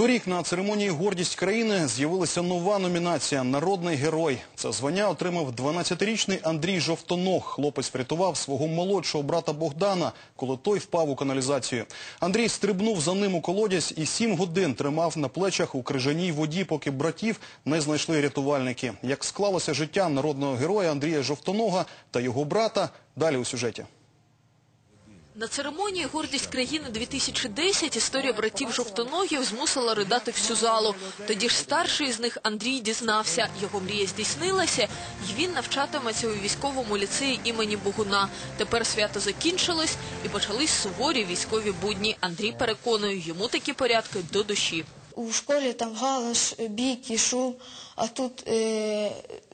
Торік на церемонії гордість країни з'явилася нова номінація Народний герой. Це звання отримав 12-річний Андрій Жовтоног. Хлопець врятував свого молодшого брата Богдана, коли той впав у каналізацію. Андрій стрибнув за ним у колодязь і сім годин тримав на плечах у крижаній воді, поки братів не знайшли рятувальники. Як склалося життя народного героя Андрія Жовтонога та його брата, далі у сюжеті. На церемонії «Гордість країни-2010» історія братів Жовтоногів змусила ридати всю залу. Тоді ж старший з них Андрій дізнався, його мрія здійснилася, і він навчатиметься у військовому ліцеї імені Богуна. Тепер свято закінчилось і почались суворі військові будні. Андрій переконує, йому такі порядки до душі. У школі там галас, бійки, шум, а тут е,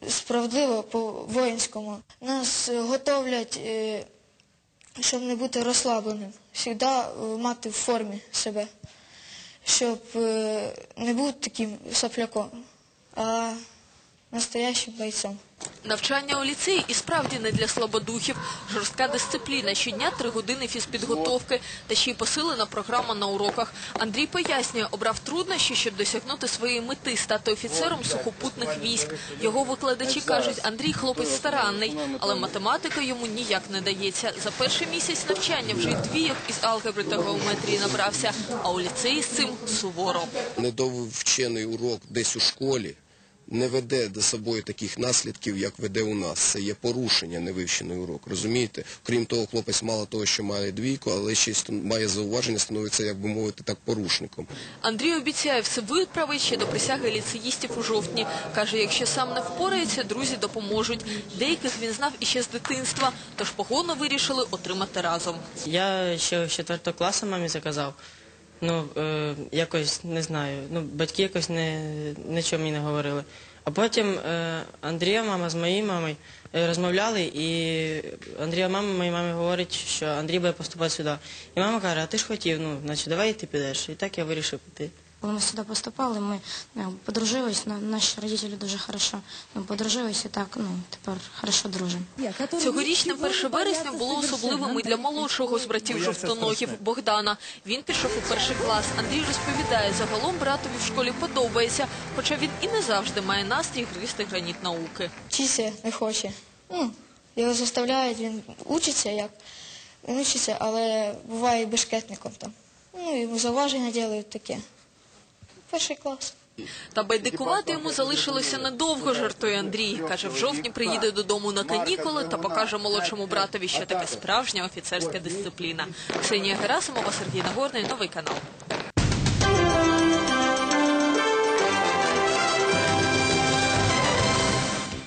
справедливо по воїнському. Нас готовлять, е, щоб не бути розслабленим, завжди е, мати в формі себе, щоб е, не бути таким сопляком, а настоящим бойцом. Навчання у ліцеї і справді не для слабодухів. Жорстка дисципліна, щодня три години фізпідготовки та ще й посилена програма на уроках. Андрій пояснює, обрав труднощі, щоб досягнути своєї мети – стати офіцером сухопутних військ. Його викладачі кажуть, Андрій хлопець старанний, але математика йому ніяк не дається. За перший місяць навчання вже й двійок із алгебри та геометрії набрався, а у ліцеї з цим суворо. недовчений урок десь у школі не веде до собою таких наслідків, як веде у нас. Це є порушення, невивчений урок. Розумієте? Крім того, хлопець мало того, що має двійку, але ще й має зауваження, становиться, як би мовити, так порушником. Андрій обіцяє все виправить ще до присяги ліцеїстів у жовтні. Каже, якщо сам не впорається, друзі допоможуть. Деяких він знав іще з дитинства, тож погону вирішили отримати разом. Я ще з четвертого класу мамі заказав. Ну, е, якось не знаю. Ну, батьки якось не, нічого мені не говорили. А потім е, Андрія, мама з моєю мамою е, розмовляли, і Андрія мама моїй мамі говорить, що Андрій буде поступати сюди. І мама каже, а ти ж хотів, ну, значить, давай і ти підеш. І так я вирішив піти. Коли ми сюди поступали, ми ну, подружились, на- наші родителі дуже хорошо ну, подружились і так, ну, тепер хорошо дружимо. Цьогорічне 1 вересня було особливим і для молодшого з братів жовтоногів Богдана. Він пішов у перший клас. Андрій розповідає, загалом братові в школі подобається, хоча він і не завжди має настрій гризти граніт науки. Вчитися не хоче. Ну, його заставляють, він учиться як. Він учиться, але буває і бешкетником там. Ну, йому зауваження роблять таке. Перший клас. Та байдикувати йому залишилося недовго, жартує Андрій. Каже, в жовтні приїде додому на канікули та покаже молодшому братові, що таке справжня офіцерська дисципліна. Ксенія Герасимова, Сергій Нагорний, Новий канал.